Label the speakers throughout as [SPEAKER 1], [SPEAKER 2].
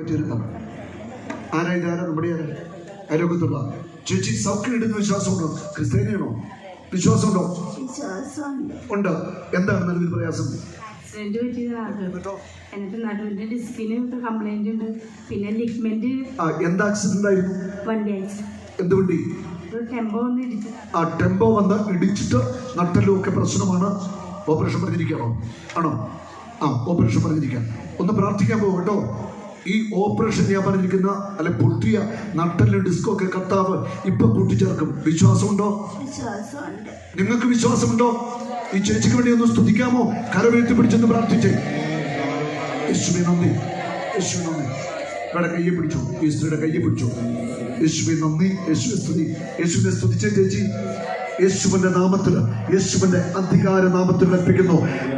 [SPEAKER 1] പറ്റിയിരുന്നോ ആരാ നമ്മുടെ ആരാ? അയലോകത്തുള്ള ചേച്ചി സൗഖ്യം ഇടുന്ന വിശ്വാസമുണ്ടോ? ക്രിസ്ത്യാനിയാണോ? വിശ്വാസമുണ്ടോ? ഉണ്ട്. എന്താണ് നിലവിൽ പ്രയാസം?
[SPEAKER 2] ആക്സിഡന്റ് പറ്റിയതാണ്
[SPEAKER 1] എന്നിട്ടോ?
[SPEAKER 2] എന്നിട്ട് നടുവിന്റെ ഡിസ്കിന് കംപ്ലൈന്റ് ഉണ്ട്. പിന്നെ ലിഗ്മെന്റ്
[SPEAKER 1] എന്താ ആക്സിഡന്റ് ആയിരുന്നു
[SPEAKER 2] വണ്ടി
[SPEAKER 1] എന്ത്
[SPEAKER 2] ടെമ്പോ ഇടിച്ചു.
[SPEAKER 1] ആ ടെമ്പോ വന്ന് ഇടിച്ചിട്ട് നട്ടലും ഒക്കെ പ്രശ്നമാണ്. ഓപ്പറേഷൻ പറഞ്ഞിരിക്കണോ ആണോ? ആ ഓപ്പറേഷൻ പറഞ്ഞിരിക്കാം ഒന്ന് പ്രാർത്ഥിക്കാൻ പോകും കേട്ടോ. ഈ ഓപ്പറേഷൻ ഞാൻ പറഞ്ഞിരിക്കുന്ന അല്ലെ പൊട്ടിയ നട്ടൽ ഡിസ്കോ ഒക്കെ കത്താവ് ഇപ്പൊ കൂട്ടിച്ചേർക്കും. വിശ്വാസമുണ്ടോ? നിങ്ങൾക്ക് വിശ്വാസമുണ്ടോ? ഈ ചേച്ചിക്ക് വേണ്ടി ഒന്ന് സ്തുതിക്കാമോ? കരവീഴ്ത്തി പിടിച്ചെന്ന് പ്രാർത്ഥിച്ചേ. യേശുവെ നന്ദി. യേശുവെ നന്ദി. ഇവിടെ കയ്യെ പിടിച്ചു. ഈ സ്ത്രീയുടെ കയ്യെ പിടിച്ചു. യേശുവെ നന്ദി. യേശുവെ സ്തുതി. യേശുവിനെ സ്തുതിച്ചേ ചേച്ചി. യേശുവിന്റെ നാമത്തിൽ യേശുവിന്റെ അധികാര നാമത്തിൽ കൽപ്പിക്കുന്നു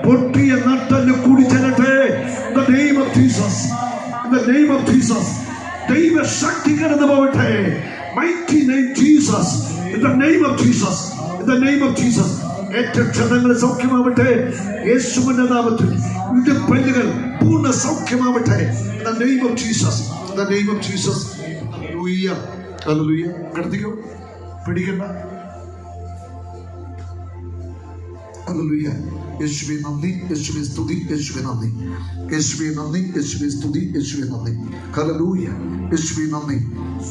[SPEAKER 1] പൊട്ടിയ നട്ടൽ കൂടി ചെല്ലട്ടെ. Jesus. In the name of Jesus. ദൈവശക്തി കടന്നു പോകട്ടെ. Mighty name Jesus in the name of Jesus in the name of Jesus ഏറ്റവും ക്ഷതങ്ങൾ സൗഖ്യമാവട്ടെ. യേശുവിന്റെ നാമത്തിൽ ഇടുപ്പല്ലുകൾ പൂർണ സൗഖ്യമാവട്ടെ. In the name of Jesus in the name of Jesus hallelujah hallelujah കടത്തിക്കോ? പിടിക്കണ്ട. ഹല്ലേലൂയ യേശുവെ നന്ദി. യേശുവെ സ്തുതി. യേശുവെ നന്ദി. യേശുവെ നന്ദി. യേശുവെ സ്തുതി. യേശുവെ നന്ദി. ഹല്ലേലൂയ യേശുവെ നന്ദി.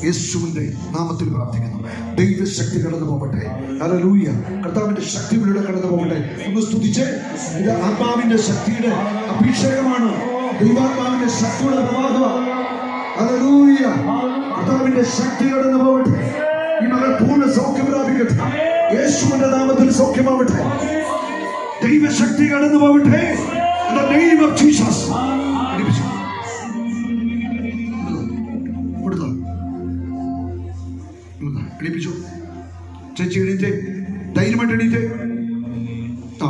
[SPEAKER 1] യേശുവിന്റെ നാമത്തിൽ പ്രാർത്ഥിക്കുന്നു. ദൈവശക്തി കടന്നു പോകട്ടെ. ഹല്ലേലൂയ കർത്താവിന്റെ ശക്തിയിലൂടെ കടന്നു പോകട്ടെ. ഒന്ന് സ്തുതിച്ച്. ഇത് ആത്മാവിന്റെ ശക്തിയുടെ അഭിഷേകമാണ്. ദൈവാത്മാവിന്റെ ശക്തിയുടെ പ്രവാഹമാണ് ഹല്ലേലൂയ കർത്താവിന്റെ ശക്തി കടന്നു പോകട്ടെ. ഈ മകൾ പൂർണ സൗഖ്യം പ്രാപിക്കട്ടെ. യേശുവിന്റെ നാമത്തിൽ സൗഖ്യമാവട്ടെ. ദൈവശക്തി കടന്നു പോകട്ടെ. ചേച്ചി എണീറ്റേ ധൈര്യമായിട്ട് എണീറ്റ്. ആ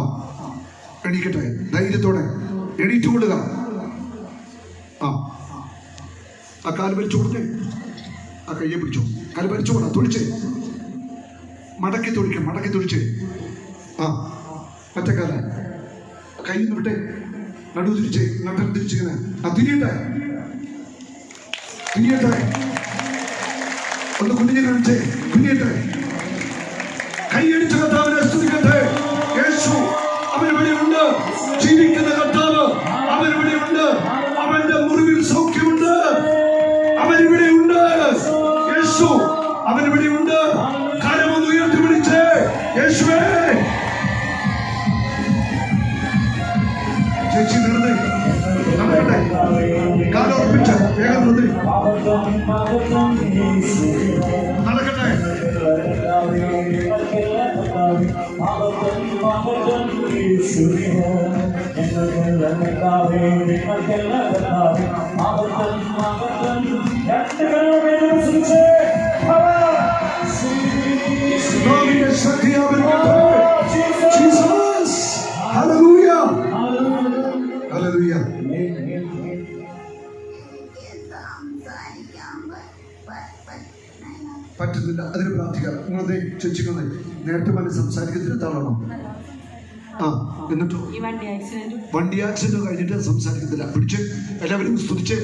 [SPEAKER 1] എണീക്കട്ടെ. ധൈര്യത്തോടെ എണീറ്റ് കൊള്ളുക. ആ ആ കാൽ വലിച്ചു കൊടുത്തേ. ആ കയ്യെ പിടിച്ചു. കാൽ വലിച്ചു കൊണ്ടാ തുളിച്ചേ മടക്കി തുളിക്കാം മടക്കി തുളിച്ചേ ആ. മറ്റേ കയ്യിൽ നിന്ന് വിട്ടേ നടു തിരിച്ച് നട്ടൽ തിരിച്ചിങ്ങനെ ആ തിരിയട്ടെ. തിരിയട്ടെ. ഒന്ന് കുഞ്ഞിനെ കാണിച്ചേ. തിരിയട്ടെ. കൈയടിച്ച കർത്താവിനെ സ്തുതിക്കട്ടെ. യേശു അവനിവിടെയുണ്ട് ജീവിക്കുന്ന കർത്താവ് അവനിവിടെയുണ്ട് അവന്റെ മുറിവിൽ സൗഖ്യമുണ്ട്. അവനിവിടെയുണ്ട് യേശു അവനിവിടെയുണ്ട് കരമൊന്ന് ഉയർത്തി വിളിച്ചേ യേശുവേ. നിർന്നേ നടക്കട്ടെ കാലോർപ്പിച്ച് വേഗം നിർത്തി നടക്കട്ടെ. കർത്താവിന്റെ പറ്റുന്നില്ല. അതിന് പ്രാർത്ഥിക്കാം നിങ്ങളെ ചോദിച്ചിരിക്കുന്നത് നേരത്തെ പറഞ്ഞ് സംസാരിക്കുന്നതിന് തള്ളണം ആ എന്നിട്ടോ?
[SPEAKER 2] ഈ വണ്ടി ആക്സിഡന്റ്
[SPEAKER 1] വണ്ടി ആക്സിഡന്റ് കഴിഞ്ഞിട്ട് സംസാരിക്കത്തില്ല പിടിച്ച് എല്ലാവരും സ്തുതിച്ച്.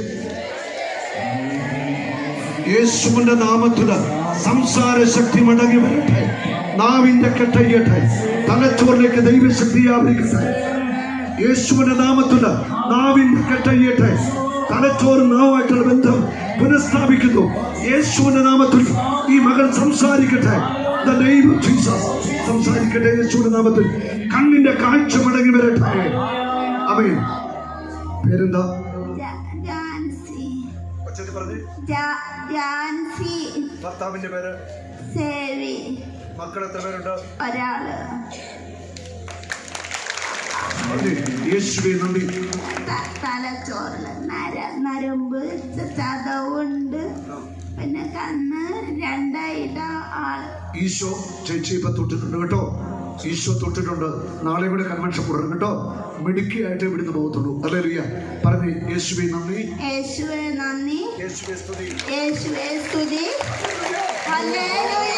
[SPEAKER 1] യേശുവിന്റെ നാമത്തിൽ സംസാര ശക്തി മടങ്ങി വരട്ടെ. നാവിന്റെ കെട്ടയ്യട്ടെ തലച്ചോറിലേക്ക് ദൈവശക്തി ആവരിക്കട്ടെ. യേശുവിന്റെ നാമത്തിൽ നാവിന്റെ കെട്ടയ്യട്ടെ തലച്ചോറ് നാവുമായിട്ടുള്ള ബന്ധം പുനഃസ്ഥാപിക്കുന്നു. യേശുവിന്റെ നാമത്തിൽ ഈ മകൻ സംസാരിക്കട്ടെ. സംസാരിക്കട്ടെ യേശുവിന്റെ നാമത്തിൽ. കണ്ണിന്റെ കാഴ്ച മടങ്ങി വരട്ടെ. അവയിൽ പേരെന്താ? ഭർത്താവിന്റെ പേര്? മക്കൾ എത്ര പേരുണ്ട്?
[SPEAKER 3] ഒരാൾ. തലച്ചോറിൽ നര നരമ്പ് ച- ചതവുണ്ട്. പിന്നെ കണ്ണ് രണ്ടായിട്ട ആൾ.
[SPEAKER 1] ഈശോ ചേച്ചി ഇപ്പൊ തൊട്ടിട്ടുണ്ട് കേട്ടോ. ഈശോ തൊട്ടിട്ടുണ്ട്. നാളെ കൂടെ കൺവെൻഷൻ കൂടണം കേട്ടോ. മിടുക്കിയായിട്ട് ഇവിടുന്ന് പോകത്തുള്ളൂ. അല്ലേ റിയ പറഞ്ഞു യേശുവെ നന്ദി.
[SPEAKER 3] യേശുവെ നന്ദി.
[SPEAKER 1] യേശുവെ സ്തുതി.
[SPEAKER 3] യേശുവെ സ്തുതി. ഹല്ലേലൂയ.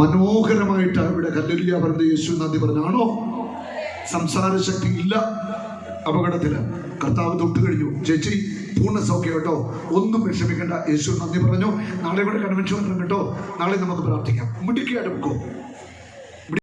[SPEAKER 1] മനോഹരമായിട്ട് ഇവിടെ കല്ലലിയ പറഞ്ഞ യേശു നന്ദി പറഞ്ഞാണോ സംസാര ശക്തി ഇല്ല. അപകടത്തിൽ. കർത്താവ് തൊട്ട് കഴിഞ്ഞു. ചേച്ചി പൂർണ സൗഖ്യം കേട്ടോ. ഒന്നും വിഷമിക്കേണ്ട. യേശു നന്ദി പറഞ്ഞു. നാളെ ഇവിടെ കൺവെൻഷൻ കേട്ടോ. നാളെ നമുക്ക് പ്രാർത്ഥിക്കാം. മിടുക്കിയായിട്ട് വെക്കോ